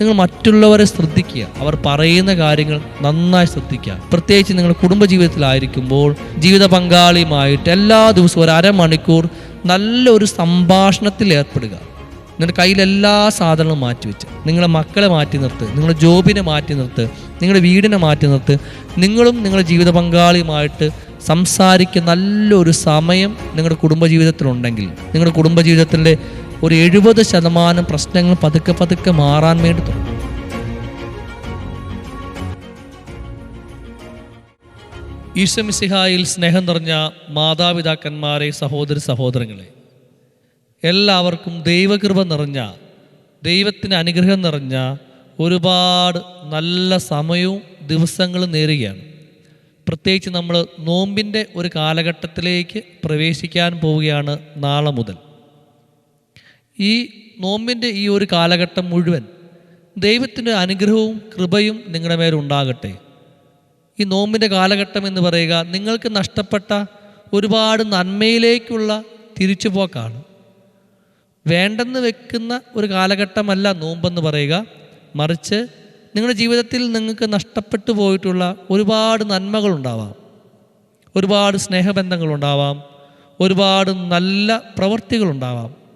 നിങ്ങൾ മറ്റുള്ളവരെ ശ്രദ്ധിക്കുക. അവർ പറയുന്ന കാര്യങ്ങൾ നന്നായി ശ്രദ്ധിക്കുക. പ്രത്യേകിച്ച് നിങ്ങൾ കുടുംബജീവിതത്തിലായിരിക്കുമ്പോൾ ജീവിത പങ്കാളിയുമായിട്ട് എല്ലാ ദിവസവും ഒരു അരമണിക്കൂർ നല്ലൊരു സംഭാഷണത്തിൽ ഏർപ്പെടുക. നിങ്ങളുടെ കയ്യിൽ എല്ലാ സാധനങ്ങളും മാറ്റി വെച്ച് നിങ്ങളെ മക്കളെ മാറ്റി നിർത്ത് നിങ്ങളുടെ ജോബിനെ മാറ്റി നിർത്ത് നിങ്ങളുടെ വീടിനെ മാറ്റി നിർത്ത് നിങ്ങളും നിങ്ങളുടെ ജീവിത പങ്കാളിയുമായിട്ട് സംസാരിക്കുന്ന നല്ലൊരു സമയം നിങ്ങളുടെ കുടുംബജീവിതത്തിലുണ്ടെങ്കിൽ നിങ്ങളുടെ കുടുംബജീവിതത്തിന്റെ ഒരു എഴുപത് ശതമാനം പ്രശ്നങ്ങൾ പതുക്കെ പതുക്കെ മാറാൻ വേണ്ടി തുടങ്ങും. ഈശ്വമിസിഹായിൽ സ്നേഹം നിറഞ്ഞ മാതാപിതാക്കന്മാരെ സഹോദര സഹോദരങ്ങളെ എല്ലാവർക്കും ദൈവകൃപ നിറഞ്ഞ ദൈവത്തിന് അനുഗ്രഹം നിറഞ്ഞ ഒരുപാട് നല്ല സമയവും ദിവസങ്ങളും നേരുകയാണ്. പ്രത്യേകിച്ച് നമ്മൾ നോമ്പിന്റെ ഒരു കാലഘട്ടത്തിലേക്ക് പ്രവേശിക്കാൻ പോവുകയാണ് നാളെ മുതൽ. ഈ നോമ്പിന്റെ ഈ ഒരു കാലഘട്ടം മുഴുവൻ ദൈവത്തിന്റെ അനുഗ്രഹവും കൃപയും നിങ്ങളുടെ മേലുണ്ടാകട്ടെ ഈ നോമ്പിന്റെ കാലഘട്ടം എന്ന് പറയുക നിങ്ങൾക്ക് നഷ്ടപ്പെട്ട ഒരുപാട് നന്മയിലേക്കുള്ള തിരിച്ചുപോക്കാണ്. വേണ്ടെന്ന് വെക്കുന്ന ഒരു കാലഘട്ടമല്ല നോമ്പെന്ന് പറയുക. മറിച്ച് നിങ്ങളുടെ ജീവിതത്തിൽ നിങ്ങൾക്ക് നഷ്ടപ്പെട്ടു പോയിട്ടുള്ള ഒരുപാട് നന്മകളുണ്ടാവാം ഒരുപാട് സ്നേഹബന്ധങ്ങളുണ്ടാവാം ഒരുപാട് നല്ല പ്രവൃത്തികളുണ്ടാവാം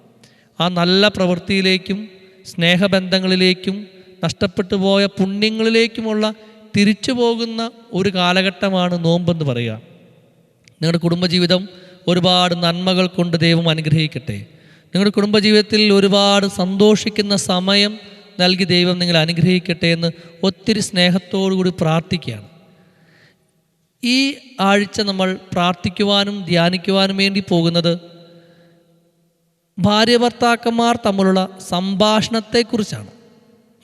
ആ നല്ല പ്രവൃത്തിയിലേക്കും സ്നേഹബന്ധങ്ങളിലേക്കും നഷ്ടപ്പെട്ടു പോയ പുണ്യങ്ങളിലേക്കുമുള്ള തിരിച്ചു പോകുന്ന ഒരു കാലഘട്ടമാണ് നോമ്പെന്ന് പറയുക. നിങ്ങളുടെ കുടുംബജീവിതം ഒരുപാട് നന്മകൾ കൊണ്ട് ദൈവം അനുഗ്രഹിക്കട്ടെ. നിങ്ങളുടെ കുടുംബജീവിതത്തിൽ ഒരുപാട് സന്തോഷിക്കുന്ന സമയം നൽകി ദൈവം നിങ്ങൾ അനുഗ്രഹിക്കട്ടെ എന്ന് ഒത്തിരി കൂടി പ്രാർത്ഥിക്കുകയാണ്. ഈ ആഴ്ച നമ്മൾ പ്രാർത്ഥിക്കുവാനും ധ്യാനിക്കുവാനും വേണ്ടി പോകുന്നത് ഭാര്യ ഭർത്താക്കന്മാർ തമ്മിലുള്ള സംഭാഷണത്തെക്കുറിച്ചാണ്.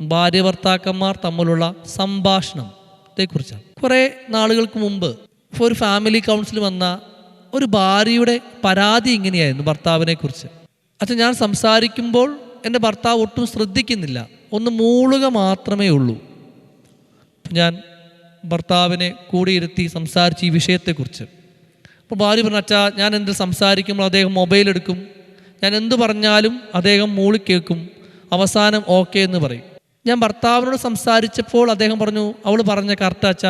ഭാര്യ ഭർത്താക്കന്മാർ തമ്മിലുള്ള സംഭാഷണത്തെക്കുറിച്ചാണ്. കുറേ നാളുകൾക്ക് മുമ്പ് ഒരു ഫാമിലി കൗൺസിൽ വന്ന ഒരു ഭാര്യയുടെ പരാതി ഇങ്ങനെയായിരുന്നു ഭർത്താവിനെ കുറിച്ച് അച്ഛൻ ഞാൻ സംസാരിക്കുമ്പോൾ എന്റെ ഭർത്താവ് ഒട്ടും ശ്രദ്ധിക്കുന്നില്ല. ഒന്ന് മൂളുക മാത്രമേ ഉള്ളൂ. ഞാൻ ഭർത്താവിനെ കൂടിയിരുത്തി സംസാരിച്ച് ഈ വിഷയത്തെക്കുറിച്ച്. അപ്പോൾ ഭാര്യ പറഞ്ഞു അച്ഛാ ഞാൻ എന്ത് സംസാരിക്കുമ്പോൾ അദ്ദേഹം മൊബൈൽ എടുക്കും ഞാൻ എന്തു പറഞ്ഞാലും അദ്ദേഹം മൂളിക്കേൾക്കും അവസാനം ഓക്കെ എന്ന് പറയും. ഞാൻ ഭർത്താവിനോട് സംസാരിച്ചപ്പോൾ അദ്ദേഹം പറഞ്ഞു അവൾ പറഞ്ഞ കറക്റ്റാച്ച.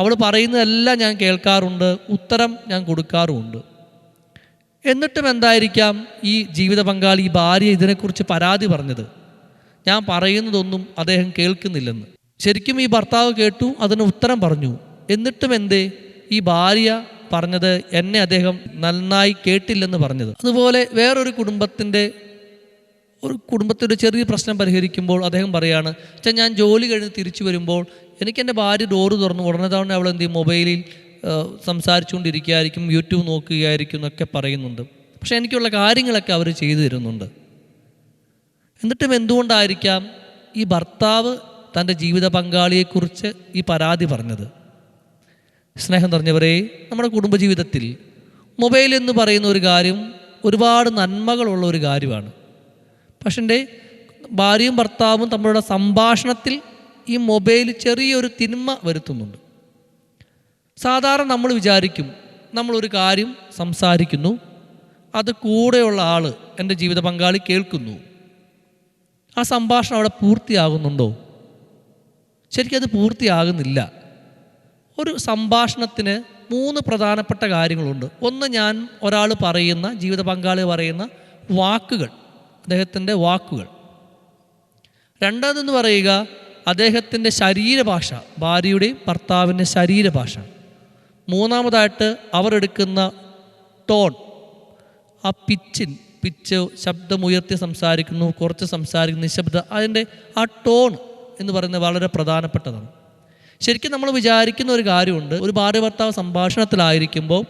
അവൾ പറയുന്നതെല്ലാം ഞാൻ കേൾക്കാറുണ്ട്. ഉത്തരം ഞാൻ കൊടുക്കാറുമുണ്ട്. എന്നിട്ടും എന്തായിരിക്കാം ഈ ജീവിത പങ്കാളി ഭാര്യ ഇതിനെക്കുറിച്ച് പരാതി പറഞ്ഞത്? ഞാൻ പറയുന്നതൊന്നും അദ്ദേഹം കേൾക്കുന്നില്ലെന്ന്. ശരിക്കും ഈ ഭർത്താവ് കേട്ടു അതിന് ഉത്തരം പറഞ്ഞു. എന്നിട്ടും എന്തേ? ഈ ഭാര്യ പറഞ്ഞത് എന്നെ അദ്ദേഹം നന്നായി കേട്ടില്ലെന്ന് പറഞ്ഞത്. അതുപോലെ വേറൊരു കുടുംബത്തിന്റെ ഒരു കുടുംബത്തിന്റെ ചെറിയ പ്രശ്നം പരിഹരിക്കുമ്പോൾ അദ്ദേഹം പറയാണ് വെച്ചാൽ ഞാൻ ജോലി കഴിഞ്ഞ് തിരിച്ചു വരുമ്പോൾ എനിക്ക് എന്റെ ഭാര്യ ഡോറ് തുറന്നു ഉടനെ തവണ അവൾ എന്ത് ചെയ്യും? മൊബൈലിൽ സംസാരിച്ചുകൊണ്ടിരിക്കുകയായിരിക്കും യൂട്യൂബ് നോക്കുകയായിരിക്കും എന്നൊക്കെ പറയുന്നുണ്ട്. പക്ഷേ എനിക്കുള്ള കാര്യങ്ങളൊക്കെ അവർ ചെയ്തു തരുന്നുണ്ട്. എന്നിട്ടും എന്തുകൊണ്ടായിരിക്കാം ഈ ഭർത്താവ് തന്റെ ജീവിത പങ്കാളിയെക്കുറിച്ച് ഈ പരാതി പറഞ്ഞത്? സ്നേഹം നിറഞ്ഞവരെ നമ്മുടെ കുടുംബജീവിതത്തിൽ മൊബൈൽ എന്ന് പറയുന്ന ഒരു കാര്യം ഒരുപാട് നന്മകളുള്ള ഒരു കാര്യമാണ്. പക്ഷേ ഭാര്യയും ഭർത്താവും തമ്മിലുള്ള സംഭാഷണത്തിൽ ഈ മൊബൈൽ ചെറിയൊരു തിന്മ വരുത്തുന്നുണ്ട്. സാധാരണ നമ്മൾ വിചാരിക്കും നമ്മളൊരു കാര്യം സംസാരിക്കുന്നു അത് കൂടെയുള്ള ആൾ എന്റെ ജീവിത പങ്കാളി കേൾക്കുന്നു. ആ സംഭാഷണം അവിടെ പൂർത്തിയാകുന്നുണ്ടോ? ശരിക്കും അത് പൂർത്തിയാകുന്നില്ല. ഒരു സംഭാഷണത്തിന് മൂന്ന് പ്രധാനപ്പെട്ട കാര്യങ്ങളുണ്ട്. ഒന്ന് ഞാൻ ഒരാൾ പറയുന്ന ജീവിത പങ്കാളി പറയുന്ന വാക്കുകൾ അദ്ദേഹത്തിന്റെ വാക്കുകൾ. രണ്ടാമതെന്ന് പറയുക അദ്ദേഹത്തിന്റെ ശരീരഭാഷ ഭാര്യയുടെയും ഭർത്താവിന്റെ ശരീരഭാഷ. മൂന്നാമതായിട്ട് അവരെടുക്കുന്ന ടോൺ ആ പിച്ചിൻ പിച്ച് ശബ്ദമുയർത്തി സംസാരിക്കുന്നു കുറച്ച് സംസാരിക്കുന്നു നിശബ്ദ അതിന്റെ ആ ടോൺ എന്ന് പറയുന്നത് വളരെ പ്രധാനപ്പെട്ടതാണ്. ശരിക്കും നമ്മൾ വിചാരിക്കുന്ന ഒരു കാര്യമുണ്ട്. ഒരു ഭാര്യ ഭർത്താവ് സംഭാഷണത്തിലായിരിക്കുമ്പോൾ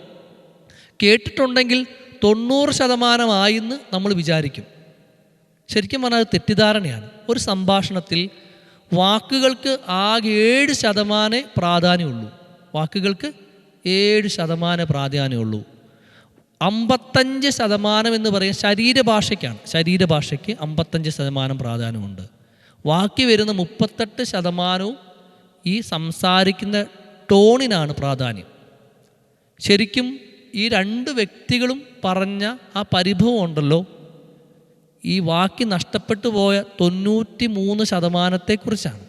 കേട്ടിട്ടുണ്ടെങ്കിൽ തൊണ്ണൂറ് ശതമാനമായിന്ന് നമ്മൾ വിചാരിക്കും. ശരിക്കും പറഞ്ഞാൽ അത് തെറ്റിദ്ധാരണയാണ്. ഒരു സംഭാഷണത്തിൽ വാക്കുകൾക്ക് ആകെ ഏഴ് ശതമാനേ പ്രാധാന്യമുള്ളൂ. വാക്കുകൾക്ക് ഏഴ് ശതമാനം പ്രാധാന്യമുള്ളൂ. അമ്പത്തഞ്ച് ശതമാനം എന്ന് പറയും ശരീരഭാഷയ്ക്കാണ്. ശരീരഭാഷയ്ക്ക് അമ്പത്തഞ്ച് ശതമാനം പ്രാധാന്യമുണ്ട്. ബാക്കി വരുന്ന മുപ്പത്തെട്ട് ശതമാനവും ഈ സംസാരിക്കുന്ന ടോണിനാണ് പ്രാധാന്യം. ശരിക്കും ഈ രണ്ട് വ്യക്തികളും പറഞ്ഞ ആ പരിഭവം ഉണ്ടല്ലോ. ഈ വാക്കി നഷ്ടപ്പെട്ടു പോയ തൊണ്ണൂറ്റി മൂന്ന് ശതമാനത്തെക്കുറിച്ചാണ്.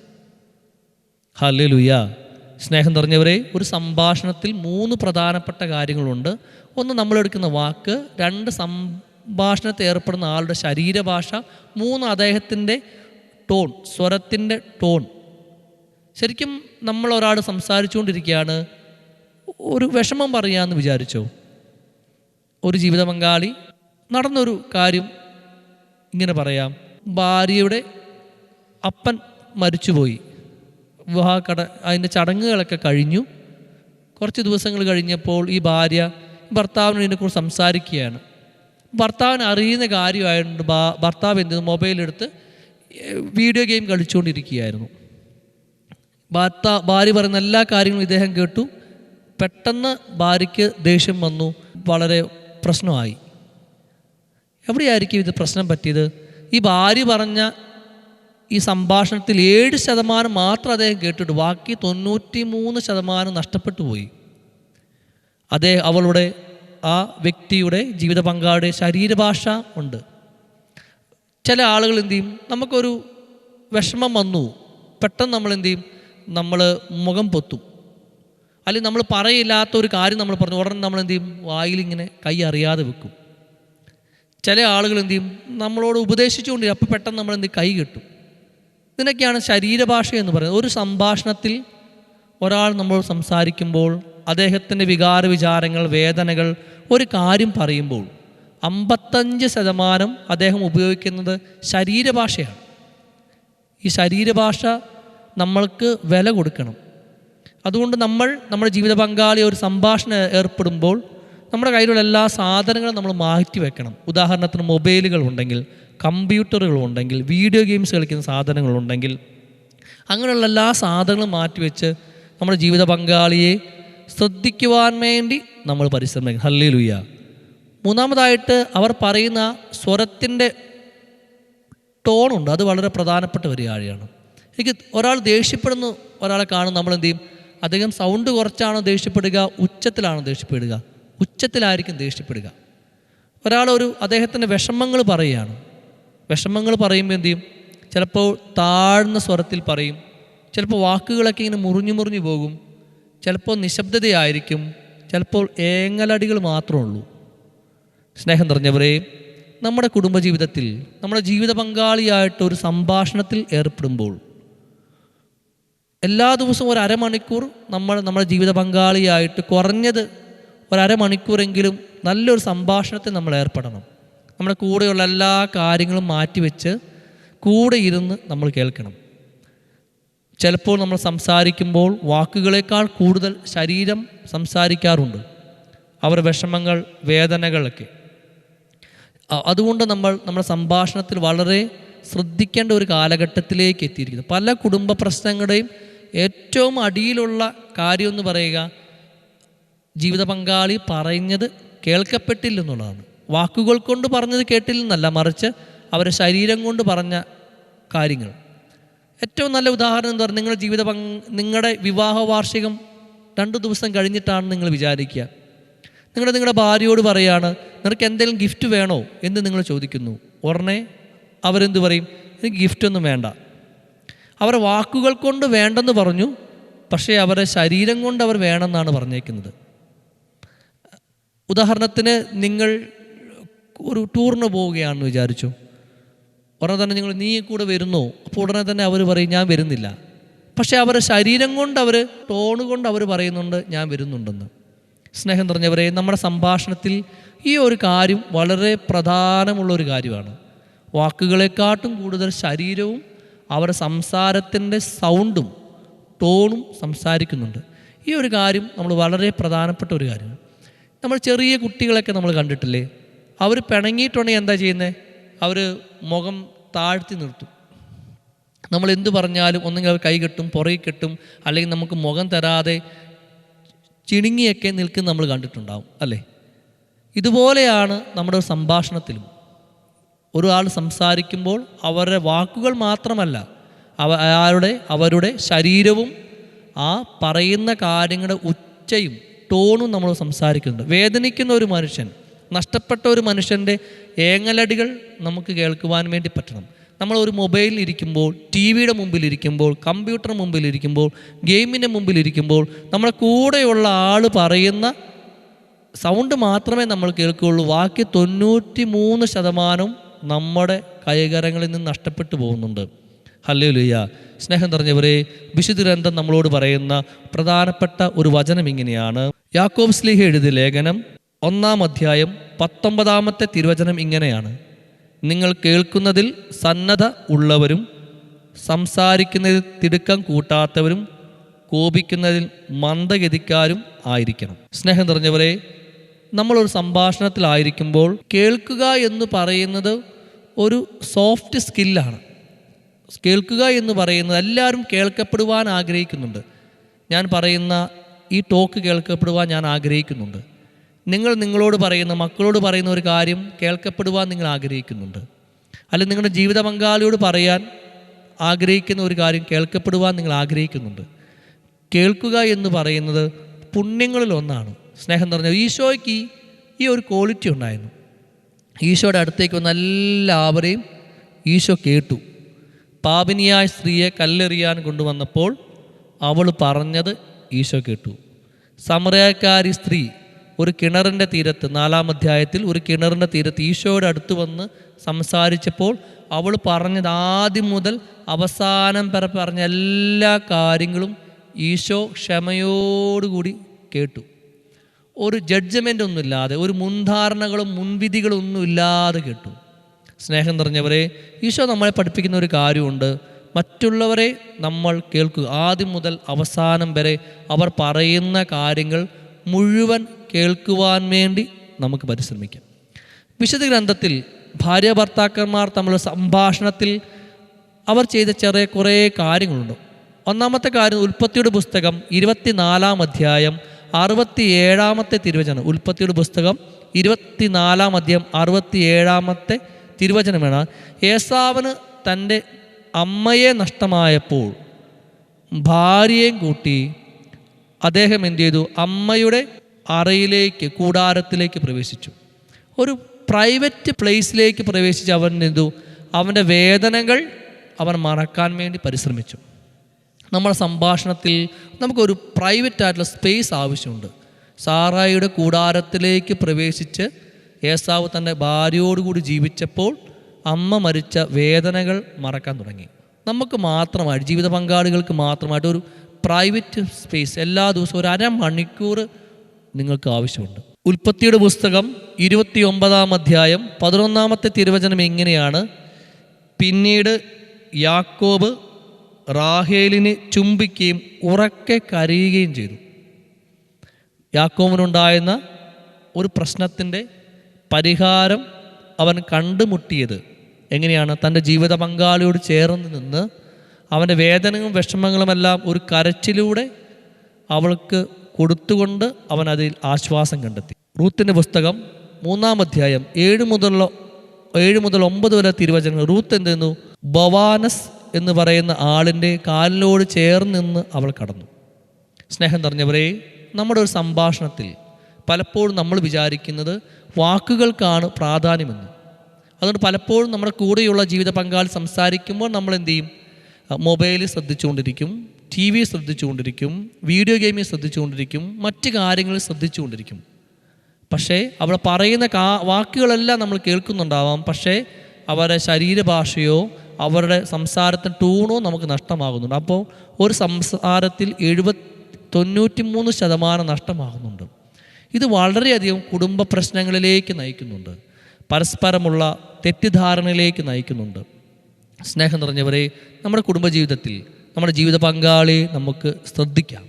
ഹല്ലേലൂയ. സ്നേഹം നിറഞ്ഞവരെ ഒരു സംഭാഷണത്തിൽ മൂന്ന് പ്രധാനപ്പെട്ട കാര്യങ്ങളുണ്ട്. ഒന്ന് നമ്മളെടുക്കുന്ന വാക്ക് രണ്ട് സംഭാഷണത്തിൽ ഏർപ്പെടുന്ന ആളുടെ ശരീരഭാഷ മൂന്ന് അദ്ദേഹത്തിന്റെ ടോൺ സ്വരത്തിന്റെ ടോൺ. ശരിക്കും നമ്മൾ ഒരാൾ സംസാരിച്ചുകൊണ്ടിരിക്കുകയാണ് ഒരു വിഷമം പറയാമെന്ന് വിചാരിച്ചോ? ഒരു ജീവിത പങ്കാളി നടന്നൊരു കാര്യം ഇങ്ങനെ പറയാം. ഭാര്യയുടെ അപ്പൻ മരിച്ചുപോയി. വിവാഹ കട അതിന്റെ ചടങ്ങുകളൊക്കെ കഴിഞ്ഞു. കുറച്ച് ദിവസങ്ങൾ കഴിഞ്ഞപ്പോൾ ഈ ഭാര്യ ഭർത്താവിന് ഇതിനെക്കുറിച്ച് സംസാരിക്കുകയാണ്. ഭർത്താവിന് അറിയുന്ന കാര്യമായതുകൊണ്ട് ഭർത്താവ് എന്ത്? മൊബൈലെടുത്ത് വീഡിയോ ഗെയിം കളിച്ചുകൊണ്ടിരിക്കുകയായിരുന്നു. ഭർത്താ ഭാര്യ പറയുന്ന എല്ലാ കാര്യങ്ങളും ഇദ്ദേഹം കേട്ടു. പെട്ടെന്ന് ഭാര്യയ്ക്ക് ദേഷ്യം വന്നു. വളരെ പ്രശ്നമായി. എവിടെയായിരിക്കും ഇത് പ്രശ്നം പറ്റിയത്? ഈ ഭാര്യ പറഞ്ഞ ഈ സംഭാഷണത്തിൽ ഏഴ് ശതമാനം മാത്രം അദ്ദേഹം കേട്ടിട്ട്. ബാക്കി തൊണ്ണൂറ്റി മൂന്ന് ശതമാനം നഷ്ടപ്പെട്ടു പോയി. അതേ അവളുടെ ആ വ്യക്തിയുടെ ജീവിത പങ്കാളിയുടെ ശരീരഭാഷ ഉണ്ട്. ചില ആളുകൾ എന്തു ചെയ്യും? നമുക്കൊരു വിഷമം വന്നു. പെട്ടെന്ന് നമ്മൾ എന്തു ചെയ്യും? നമ്മൾ മുഖം പൊത്തും. അല്ലെങ്കിൽ നമ്മൾ പറയില്ലാത്ത ഒരു കാര്യം നമ്മൾ പറഞ്ഞു. ഉടനെ നമ്മൾ എന്ത് ചെയ്യും? വായിലിങ്ങനെ കൈ അറിയാതെ വെക്കും. ചില ആളുകൾ എന്ത് ചെയ്യും? നമ്മളോട് ഉപദേശിച്ചുകൊണ്ട് അപ്പോൾ പെട്ടെന്ന് നമ്മൾ എന്ത് കൈ കിട്ടും. ഇതിനൊക്കെയാണ് ശരീരഭാഷ എന്ന് പറയുന്നത്. ഒരു സംഭാഷണത്തിൽ ഒരാൾ നമ്മൾ സംസാരിക്കുമ്പോൾ അദ്ദേഹത്തിന്റെ വികാര വിചാരങ്ങൾ വേദനകൾ ഒരു കാര്യം പറയുമ്പോൾ അമ്പത്തഞ്ച് ശതമാനം അദ്ദേഹം ഉപയോഗിക്കുന്നത് ശരീരഭാഷയാണ്. ഈ ശരീരഭാഷ നമ്മൾക്ക് വില കൊടുക്കണം. അതുകൊണ്ട് നമ്മൾ നമ്മുടെ ജീവിത പങ്കാളി ഒരു സംഭാഷണം ഏർപ്പെടുമ്പോൾ നമ്മുടെ കയ്യിലുള്ള എല്ലാ സാധനങ്ങളും നമ്മൾ മാറ്റി വെക്കണം. ഉദാഹരണത്തിന് മൊബൈലുകൾ ഉണ്ടെങ്കിൽ കമ്പ്യൂട്ടറുകൾ ഉണ്ടെങ്കിൽ വീഡിയോ ഗെയിംസ് കളിക്കുന്ന സാധനങ്ങളുണ്ടെങ്കിൽ അങ്ങനെയുള്ള എല്ലാ സാധനങ്ങളും മാറ്റിവെച്ച് നമ്മുടെ ജീവിത പങ്കാളിയെ ശ്രദ്ധിക്കുവാൻ വേണ്ടി നമ്മൾ പരിശ്രമിക്കണം. ഹല്ലേ ലുയ്യ മൂന്നാമതായിട്ട് അവർ പറയുന്ന സ്വരത്തിന്റെ ടോണുണ്ട്. അത് വളരെ പ്രധാനപ്പെട്ട ഒരു കാര്യമാണ്. എനിക്ക് ഒരാൾ ദേഷ്യപ്പെടുന്നു ഒരാളെ കാണും നമ്മൾ എന്ത് ചെയ്യും? അദ്ദേഹം സൗണ്ട് കുറച്ചാണോ ദേഷ്യപ്പെടുക ഉച്ചത്തിലാണോ ദേഷ്യപ്പെടുക? ഉച്ചത്തിലായിരിക്കും ദേഷ്യപ്പെടുക. ഒരാളൊരു അദ്ദേഹത്തിന്റെ വിഷമങ്ങൾ പറയുകയാണ്. വിഷമങ്ങൾ പറയുമ്പോൾ എന്ത് ചെയ്യും? ചിലപ്പോൾ താഴ്ന്ന സ്വരത്തിൽ പറയും. ചിലപ്പോൾ വാക്കുകളൊക്കെ ഇങ്ങനെ മുറിഞ്ഞു മുറിഞ്ഞു പോകും. ചിലപ്പോൾ നിശബ്ദതയായിരിക്കും. ചിലപ്പോൾ ഏങ്ങലടികൾ മാത്രമേ ഉള്ളൂ. സ്നേഹം നിറഞ്ഞവരെ നമ്മുടെ കുടുംബജീവിതത്തിൽ നമ്മുടെ ജീവിത പങ്കാളിയായിട്ട് ഒരു സംഭാഷണത്തിൽ ഏർപ്പെടുമ്പോൾ എല്ലാ ദിവസവും ഒരു അരമണിക്കൂർ നമ്മൾ നമ്മുടെ ജീവിത പങ്കാളിയായിട്ട് കുറഞ്ഞത് ഒരമണിക്കൂറെങ്കിലും നല്ലൊരു സംഭാഷണത്തിൽ നമ്മൾ ഏർപ്പെടണം. നമ്മുടെ കൂടെയുള്ള എല്ലാ കാര്യങ്ങളും മാറ്റിവെച്ച് കൂടെ ഇരുന്ന് നമ്മൾ കേൾക്കണം. ചിലപ്പോൾ നമ്മൾ സംസാരിക്കുമ്പോൾ വാക്കുകളേക്കാൾ കൂടുതൽ ശരീരം സംസാരിക്കാറുണ്ട്. അവർ വിഷമങ്ങൾ വേദനകളൊക്കെ. അതുകൊണ്ട് നമ്മൾ നമ്മുടെ സംഭാഷണത്തിൽ വളരെ ശ്രദ്ധിക്കേണ്ട ഒരു കാലഘട്ടത്തിലേക്ക് എത്തിയിരിക്കുന്നു. പല കുടുംബ പ്രശ്നങ്ങളുടെയും ഏറ്റവും അടിയിലുള്ള കാര്യമെന്ന് പറയുക ജീവിത പങ്കാളി പറഞ്ഞത് കേൾക്കപ്പെട്ടില്ലെന്നുള്ളതാണ്. വാക്കുകൾ കൊണ്ട് പറഞ്ഞത് കേട്ടില്ലെന്നല്ല മറിച്ച് അവരുടെ ശരീരം കൊണ്ട് പറഞ്ഞ കാര്യങ്ങൾ. ഏറ്റവും നല്ല ഉദാഹരണം എന്ന് പറഞ്ഞാൽ നിങ്ങളുടെ ജീവിത പങ് നിങ്ങളുടെ വിവാഹ വാർഷികം രണ്ട് ദിവസം കഴിഞ്ഞിട്ടാണ് നിങ്ങൾ വിചാരിക്കുക. നിങ്ങൾ നിങ്ങളുടെ ഭാര്യയോട് പറയാണ് നിനക്ക് എന്തെങ്കിലും ഗിഫ്റ്റ് വേണോ? എന്ന് നിങ്ങൾ ചോദിക്കുന്നു. ഉടനെ അവരെന്ത് പറയും? എനിക്ക് ഗിഫ്റ്റൊന്നും വേണ്ട. അവരെ വാക്കുകൾ കൊണ്ട് വേണ്ടെന്ന് പറഞ്ഞു പക്ഷേ അവരെ ശരീരം കൊണ്ട് അവർ വേണമെന്നാണ് പറഞ്ഞേക്കുന്നത്. ഉദാഹരണത്തിന് നിങ്ങൾ ഒരു ടൂറിന് പോവുകയാണെന്ന് വിചാരിച്ചു. ഉടനെ തന്നെ നിങ്ങൾ നീ കൂടെ വരുന്നോ അപ്പോൾ ഉടനെ തന്നെ അവർ പറയും ഞാൻ വരുന്നില്ല. പക്ഷേ അവരുടെ ശരീരം കൊണ്ട് അവർ ടോണ് കൊണ്ട് അവർ പറയുന്നുണ്ട് ഞാൻ വരുന്നുണ്ടെന്ന്. സ്നേഹം നിറഞ്ഞവരെ നമ്മുടെ സംഭാഷണത്തിൽ ഈ ഒരു കാര്യം വളരെ പ്രധാനമുള്ള ഒരു കാര്യമാണ്. വാക്കുകളെക്കാട്ടും കൂടുതൽ ശരീരവും അവരുടെ സംസാരത്തിന്റെ സൗണ്ടും ടോണും സംസാരിക്കുന്നുണ്ട്. ഈ ഒരു കാര്യം നമ്മൾ വളരെ പ്രധാനപ്പെട്ട ഒരു കാര്യമാണ് നമ്മൾ ചെറിയ കുട്ടികളൊക്കെ നമ്മൾ കണ്ടിട്ടില്ലേ? അവർ പിണങ്ങിയിട്ടുണ്ടെങ്കിൽ എന്താ ചെയ്യുന്നത് അവർ മുഖം താഴ്ത്തി നിർത്തും. നമ്മൾ എന്ത് പറഞ്ഞാലും ഒന്നെങ്കിൽ അവർ കൈ കെട്ടും പുറകെ കെട്ടും അല്ലെങ്കിൽ നമുക്ക് മുഖം തരാതെ ചിണുങ്ങിയൊക്കെ നിൽക്കുന്ന നമ്മൾ കണ്ടിട്ടുണ്ടാവും അല്ലേ? ഇതുപോലെയാണ് നമ്മുടെ സംഭാഷണത്തിലും. ഒരാൾ സംസാരിക്കുമ്പോൾ അവരുടെ വാക്കുകൾ മാത്രമല്ല അവ അയാളുടെ അവരുടെ ശരീരവും ആ പറയുന്ന കാര്യങ്ങളുടെ ഉച്ചയും ടോണും നമ്മൾ സംസാരിക്കുന്നുണ്ട്. വേദനിക്കുന്ന ഒരു മനുഷ്യൻ നഷ്ടപ്പെട്ട ഒരു മനുഷ്യന്റെ ഏങ്ങലടികൾ നമുക്ക് കേൾക്കുവാൻ വേണ്ടി പറ്റണം. നമ്മൾ ഒരു മൊബൈലിൽ ഇരിക്കുമ്പോൾ ടി വിയുടെ മുമ്പിലിരിക്കുമ്പോൾ കമ്പ്യൂട്ടർ മുമ്പിലിരിക്കുമ്പോൾ ഗെയിമിന്റെ മുമ്പിലിരിക്കുമ്പോൾ നമ്മുടെ കൂടെയുള്ള ആൾ പറയുന്ന സൗണ്ട് മാത്രമേ നമ്മൾ കേൾക്കുകയുള്ളൂ. ബാക്കി തൊണ്ണൂറ്റി മൂന്ന് ശതമാനം നമ്മുടെ കൈകരങ്ങളിൽ നിന്ന് നഷ്ടപ്പെട്ടു പോകുന്നുണ്ട്. ഹല്ലേലൂയ. സ്നേഹം നിറഞ്ഞവരെ ഗ്രന്ഥം നമ്മളോട് പറയുന്ന പ്രധാനപ്പെട്ട ഒരു വചനം ഇങ്ങനെയാണ്. യാക്കോബ് സ്ലീഹ എഴുതിയ ലേഖനം ഒന്നാം അധ്യായം പത്തൊമ്പതാമത്തെ തിരുവചനം ഇങ്ങനെയാണ്. നിങ്ങൾ കേൾക്കുന്നതിൽ സന്നദ്ധ ഉള്ളവരും സംസാരിക്കുന്നതിൽ തിടുക്കം കൂട്ടാത്തവരും കോപിക്കുന്നതിൽ മന്ദഗതിക്കാരും ആയിരിക്കണം. സ്നേഹം നിറഞ്ഞവരെ നമ്മളൊരു സംഭാഷണത്തിലായിരിക്കുമ്പോൾ കേൾക്കുക എന്ന് പറയുന്നത് ഒരു സോഫ്റ്റ് സ്കില്ലാണ്. കേൾക്കുക എന്ന് പറയുന്നത് എല്ലാവരും കേൾക്കപ്പെടുവാൻ ആഗ്രഹിക്കുന്നുണ്ട്. ഞാൻ പറയുന്ന ഈ ടോക്ക് കേൾക്കപ്പെടുവാൻ ഞാൻ ആഗ്രഹിക്കുന്നുണ്ട്. നിങ്ങൾ നിങ്ങളോട് പറയുന്ന മക്കളോട് പറയുന്ന ഒരു കാര്യം കേൾക്കപ്പെടുവാൻ നിങ്ങൾ ആഗ്രഹിക്കുന്നുണ്ട്. അല്ലെങ്കിൽ നിങ്ങളുടെ ജീവിത പങ്കാളിയോട് പറയാൻ ആഗ്രഹിക്കുന്ന ഒരു കാര്യം കേൾക്കപ്പെടുവാൻ നിങ്ങൾ ആഗ്രഹിക്കുന്നുണ്ട്. കേൾക്കുക എന്ന് പറയുന്നത് പുണ്യങ്ങളിൽ ഒന്നാണ്. സ്നേഹം നിറഞ്ഞ ഈശോയ്ക്ക് ഈ- ഈ ഒരു ക്വാളിറ്റി ഉണ്ടായിരുന്നു. ഈശോയുടെ അടുത്തേക്ക് വന്ന എല്ലാവരെയും ഈശോ കേട്ടു. പാപിനിയായ സ്ത്രീയെ കല്ലെറിയാൻ കൊണ്ടുവന്നപ്പോൾ അവൾ പറഞ്ഞത് ഈശോ കേട്ടു. സമറയക്കാരി സ്ത്രീ ഒരു കിണറിന്റെ തീരത്ത് നാലാം അധ്യായത്തിൽ ഒരു കിണറിന്റെ തീരത്ത് ഈശോയുടെ അടുത്ത് വന്ന് സംസാരിച്ചപ്പോൾ അവൾ പറഞ്ഞത് ആദ്യം മുതൽ അവസാനം വരെ പറഞ്ഞ എല്ലാ കാര്യങ്ങളും ഈശോ ക്ഷമയോടുകൂടി കേട്ടു. ഒരു ജഡ്ജ്മെന്റ് ഒന്നുമില്ലാതെ ഒരു മുൻധാരണകളും മുൻവിധികളും ഒന്നും ഇല്ലാതെ കേട്ടു. സ്നേഹം നിറഞ്ഞവരെ ഈശോ നമ്മളെ പഠിപ്പിക്കുന്ന ഒരു കാര്യമുണ്ട്. മറ്റുള്ളവരെ നമ്മൾ കേൾക്കുക. ആദ്യം മുതൽ അവസാനം വരെ അവർ പറയുന്ന കാര്യങ്ങൾ മുഴുവൻ കേൾക്കുവാൻ വേണ്ടി നമുക്ക് പരിശ്രമിക്കാം. വിശുദ്ധ ഗ്രന്ഥത്തിൽ ഭാര്യ ഭർത്താക്കന്മാർ തമ്മിലുള്ള സംഭാഷണത്തിൽ അവർ ചെയ്ത ചെറിയ കുറേ കാര്യങ്ങളുണ്ട്. ഒന്നാമത്തെ കാര്യം ഉൽപ്പത്തിയുടെ പുസ്തകം ഇരുപത്തിനാലാം അധ്യായം അറുപത്തി ഏഴാമത്തെ തിരുവചനം. ഉൽപ്പത്തിയുടെ പുസ്തകം ഇരുപത്തിനാലാം അധ്യായം അറുപത്തി ഏഴാമത്തെ തിരുവചനമാണ്. ഏസാവന് തന്റെ അമ്മയെ നഷ്ടമായപ്പോൾ ഭാര്യയും കൂട്ടി അദ്ദേഹം എന്തു ചെയ്തു? അമ്മയുടെ അറയിലേക്ക് കൂടാരത്തിലേക്ക് പ്രവേശിച്ചു. ഒരു പ്രൈവറ്റ് പ്ലേസിലേക്ക് പ്രവേശിച്ച് അവൻ എന്തു അവന്റെ വേദനകൾ അവൻ മറക്കാൻ വേണ്ടി പരിശ്രമിച്ചു. നമ്മുടെ സംഭാഷണത്തിൽ നമുക്കൊരു പ്രൈവറ്റ് ആയിട്ടുള്ള സ്പേസ് ആവശ്യമുണ്ട്. സാറായിയുടെ കൂടാരത്തിലേക്ക് പ്രവേശിച്ച് ഏസാവ് തന്റെ ഭാര്യയോടുകൂടി ജീവിച്ചപ്പോൾ അമ്മ മരിച്ച വേദനകൾ മറക്കാൻ തുടങ്ങി. നമുക്ക് മാത്രമായിട്ട് ജീവിത പങ്കാളികൾക്ക് മാത്രമായിട്ട് ഒരു പ്രൈവറ്റ് സ്പേസ് എല്ലാ ദിവസവും ഒരു അരമണിക്കൂർ നിങ്ങൾക്ക് ആവശ്യമുണ്ട്. ഉൽപ്പത്തിയുടെ പുസ്തകം ഇരുപത്തി ഒമ്പതാം അധ്യായം പതിനൊന്നാമത്തെ തിരുവചനം എങ്ങനെയാണ്? പിന്നീട് യാക്കോബ് റാഹേലിനെ ചുംബിക്കുകയും ഉറക്കെ കരയുകയും ചെയ്തു. യാക്കോമിനുണ്ടായിരുന്ന ഒരു പ്രശ്നത്തിന്റെ പരിഹാരം അവൻ കണ്ടുമുട്ടിയത്. എങ്ങനെയാണ്? തന്റെ ജീവിത പങ്കാളിയോട് ചേർന്ന് നിന്ന് അവന്റെ വേദനകളും വിഷമങ്ങളുമെല്ലാം ഒരു കരച്ചിലൂടെ അവൾക്ക് കൊടുത്തുകൊണ്ട് അവൻ അതിൽ ആശ്വാസം കണ്ടെത്തി. റൂത്തിന്റെ പുസ്തകം മൂന്നാം അധ്യായം ഏഴ് മുതലുള്ള ഏഴ് മുതൽ ഒമ്പത് വരെ തിരുവചനങ്ങൾ. റൂത്ത് എന്തെന്നു ബവാനസ് എന്ന് പറയുന്ന ആളിന്റെ കാലിനോട് ചേർന്ന് നിന്ന് അവൾ കടന്നു. സ്നേഹം നിറഞ്ഞവരെ നമ്മുടെ ഒരു സംഭാഷണത്തിൽ പലപ്പോഴും നമ്മൾ വിചാരിക്കുന്നത് വാക്കുകൾക്കാണ് പ്രാധാന്യമെന്ന്. അതുകൊണ്ട് പലപ്പോഴും നമ്മുടെ കൂടെയുള്ള ജീവിത പങ്കാളി സംസാരിക്കുമ്പോൾ നമ്മൾ എന്ത് ചെയ്യും? മൊബൈലിൽ ശ്രദ്ധിച്ചുകൊണ്ടിരിക്കും ടി വി ശ്രദ്ധിച്ചുകൊണ്ടിരിക്കും വീഡിയോ ഗെയിമിൽ ശ്രദ്ധിച്ചുകൊണ്ടിരിക്കും മറ്റ് കാര്യങ്ങളിൽ ശ്രദ്ധിച്ചുകൊണ്ടിരിക്കും. പക്ഷേ അവിടെ പറയുന്ന കാ വാക്കുകളെല്ലാം നമ്മൾ കേൾക്കുന്നുണ്ടാവാം. പക്ഷേ അവരുടെ ശരീരഭാഷയോ അവരുടെ സംസാരത്തിന്റെ ടൂണോ നമുക്ക് നഷ്ടമാകുന്നുണ്ട്. അപ്പോൾ ഒരു സംസാരത്തിൽ എഴുപത്തി തൊണ്ണൂറ്റി മൂന്ന് ശതമാനം നഷ്ടമാകുന്നുണ്ട്. ഇത് വളരെയധികം കുടുംബ പ്രശ്നങ്ങളിലേക്ക് നയിക്കുന്നുണ്ട്. പരസ്പരമുള്ള തെറ്റിദ്ധാരണയിലേക്ക് നയിക്കുന്നുണ്ട്. സ്നേഹം നിറഞ്ഞവരെ നമ്മുടെ കുടുംബജീവിതത്തിൽ നമ്മുടെ ജീവിത പങ്കാളി നമുക്ക് ശ്രദ്ധിക്കാം.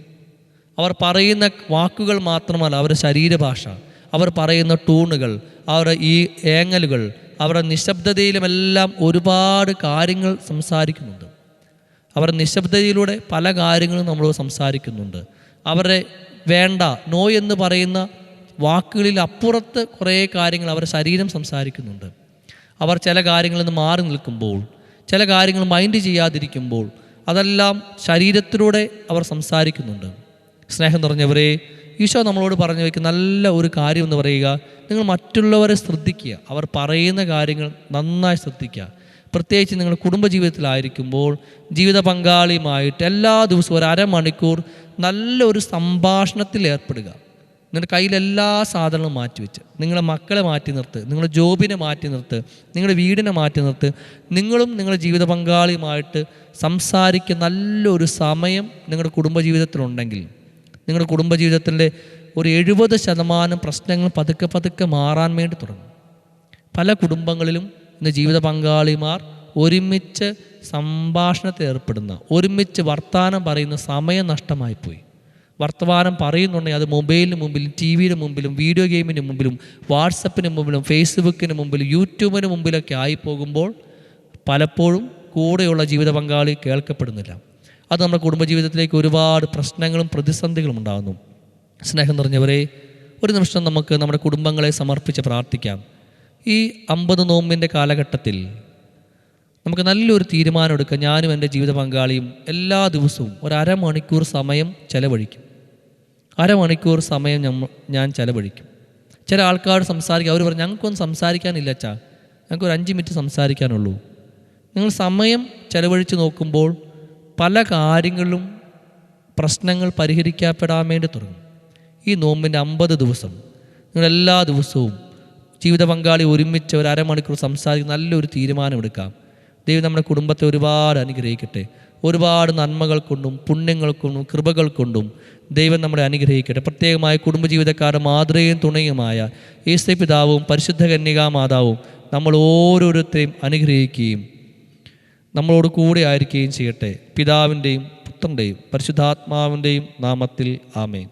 അവർ പറയുന്ന വാക്കുകൾ മാത്രമല്ല അവരുടെ ശരീരഭാഷ. അവർ പറയുന്ന ടൂണുകൾ അവരുടെ ഈ ഏങ്ങലുകൾ അവരുടെ നിശബ്ദതയിലുമെല്ലാം ഒരുപാട് കാര്യങ്ങൾ സംസാരിക്കുന്നുണ്ട്. അവർ നിശബ്ദതയിലൂടെ പല കാര്യങ്ങളും നമ്മൾ സംസാരിക്കുന്നുണ്ട്. അവരുടെ വേണ്ട നോ എന്ന് പറയുന്ന വാക്കുകളിൽ അപ്പുറത്ത് കുറേ കാര്യങ്ങൾ അവരുടെ ശരീരം സംസാരിക്കുന്നുണ്ട്. അവർ ചില കാര്യങ്ങളിൽ നിന്ന് മാറി നിൽക്കുമ്പോൾ ചില കാര്യങ്ങൾ മൈൻഡ് ചെയ്യാതിരിക്കുമ്പോൾ അതെല്ലാം ശരീരത്തിലൂടെ അവർ സംസാരിക്കുന്നുണ്ട്. സ്നേഹം നിറഞ്ഞവരെ ഈശോ നമ്മളോട് പറഞ്ഞു വയ്ക്കുന്ന നല്ല ഒരു കാര്യം എന്ന് പറയുക നിങ്ങൾ മറ്റുള്ളവരെ ശ്രദ്ധിക്കുക. അവർ പറയുന്ന കാര്യങ്ങൾ നന്നായി ശ്രദ്ധിക്കുക. പ്രത്യേകിച്ച് നിങ്ങൾ കുടുംബജീവിതത്തിലായിരിക്കുമ്പോൾ ജീവിത പങ്കാളിയുമായിട്ട് എല്ലാ ദിവസവും ഒരു അരമണിക്കൂർ നല്ലൊരു സംഭാഷണത്തിൽ ഏർപ്പെടുക. നിങ്ങളുടെ കയ്യിൽ എല്ലാ സാധനങ്ങളും മാറ്റിവെച്ച് നിങ്ങളുടെ മക്കളെ മാറ്റി നിർത്ത് നിങ്ങളുടെ ജോബിനെ മാറ്റി നിർത്ത് നിങ്ങളുടെ വീടിനെ മാറ്റി നിർത്ത് നിങ്ങളും നിങ്ങളുടെ ജീവിത പങ്കാളിയുമായിട്ട് സംസാരിക്കുന്ന നല്ലൊരു സമയം നിങ്ങളുടെ കുടുംബജീവിതത്തിലുണ്ടെങ്കിൽ നിങ്ങളുടെ കുടുംബജീവിതത്തിന്റെ ഒരു എഴുപത് ശതമാനം പ്രശ്നങ്ങൾ പതുക്കെ പതുക്കെ മാറാൻ വേണ്ടി തുടങ്ങും. പല കുടുംബങ്ങളിലും ഇന്ന് ജീവിത പങ്കാളിമാർ ഒരുമിച്ച് സംഭാഷണത്തിൽ ഏർപ്പെടുന്ന ഒരുമിച്ച് വർത്തമാനം പറയുന്ന സമയം നഷ്ടമായിപ്പോയി. വർത്തമാനം പറയുന്നുണ്ടെങ്കിൽ അത് മൊബൈലിന് മുമ്പിലും ടി വിയുടെ മുമ്പിലും വീഡിയോ ഗെയിമിന് മുമ്പിലും വാട്സപ്പിന് മുമ്പിലും ഫേസ്ബുക്കിന് മുമ്പിലും യൂട്യൂബിന് മുമ്പിലൊക്കെ ആയി പോകുമ്പോൾ പലപ്പോഴും കൂടെയുള്ള ജീവിത പങ്കാളി കേൾക്കപ്പെടുന്നില്ല. അത് നമ്മുടെ കുടുംബജീവിതത്തിലേക്ക് ഒരുപാട് പ്രശ്നങ്ങളും പ്രതിസന്ധികളും ഉണ്ടാകുന്നു. സ്നേഹം നിറഞ്ഞവരെ ഒരു നിമിഷം നമുക്ക് നമ്മുടെ കുടുംബങ്ങളെ സമർപ്പിച്ച് പ്രാർത്ഥിക്കാം. ഈ അമ്പത് നോമ്പിന്റെ കാലഘട്ടത്തിൽ നമുക്ക് നല്ലൊരു തീരുമാനം എടുക്കാം ഞാനും എന്റെ ജീവിത പങ്കാളിയും എല്ലാ ദിവസവും ഒരു അരമണിക്കൂർ സമയം ചെലവഴിക്കും. അരമണിക്കൂർ സമയം ഞാൻ ചെലവഴിക്കും. ചില ആൾക്കാർ സംസാരിക്കുക അവർ പറഞ്ഞു ഞങ്ങൾക്കൊന്നും സംസാരിക്കാനില്ല അച്ഛാ. ഞങ്ങൾക്ക് ഒരു അഞ്ച് മിനിറ്റ് സംസാരിക്കാനുള്ളൂ. നിങ്ങൾ സമയം ചെലവഴിച്ച് നോക്കുമ്പോൾ പല കാര്യങ്ങളും പ്രശ്നങ്ങൾ പരിഹരിക്കപ്പെടാൻ വേണ്ടി തുടങ്ങും. ഈ നോമ്പിന്റെ അമ്പത് ദിവസം നിങ്ങൾ എല്ലാ ദിവസവും ജീവിത പങ്കാളി ഒരുമിച്ച് ഒരു അരമണിക്കൂർ സംസാരിക്കുന്ന നല്ലൊരു തീരുമാനമെടുക്കാം. ദൈവം നമ്മുടെ കുടുംബത്തെ ഒരുപാട് അനുഗ്രഹിക്കട്ടെ. ഒരുപാട് നന്മകൾ കൊണ്ടും പുണ്യങ്ങൾ കൊണ്ടും കൃപകൾ കൊണ്ടും ദൈവം നമ്മളെ അനുഗ്രഹിക്കട്ടെ. പ്രത്യേകമായ കുടുംബജീവിതക്കാരുടെ മാതൃകയും തുണയുമായ ഈശ്വര പിതാവും പരിശുദ്ധ കന്യകാ മാതാവും നമ്മൾ ഓരോരുത്തരെയും അനുഗ്രഹിക്കുകയും നമ്മളോട് കൂടെ ആയിരിക്കുകയും ചെയ്യട്ടെ. പിതാവിന്റെയും പുത്രന്റെയും പരിശുദ്ധാത്മാവിന്റെയും നാമത്തിൽ ആമേൻ.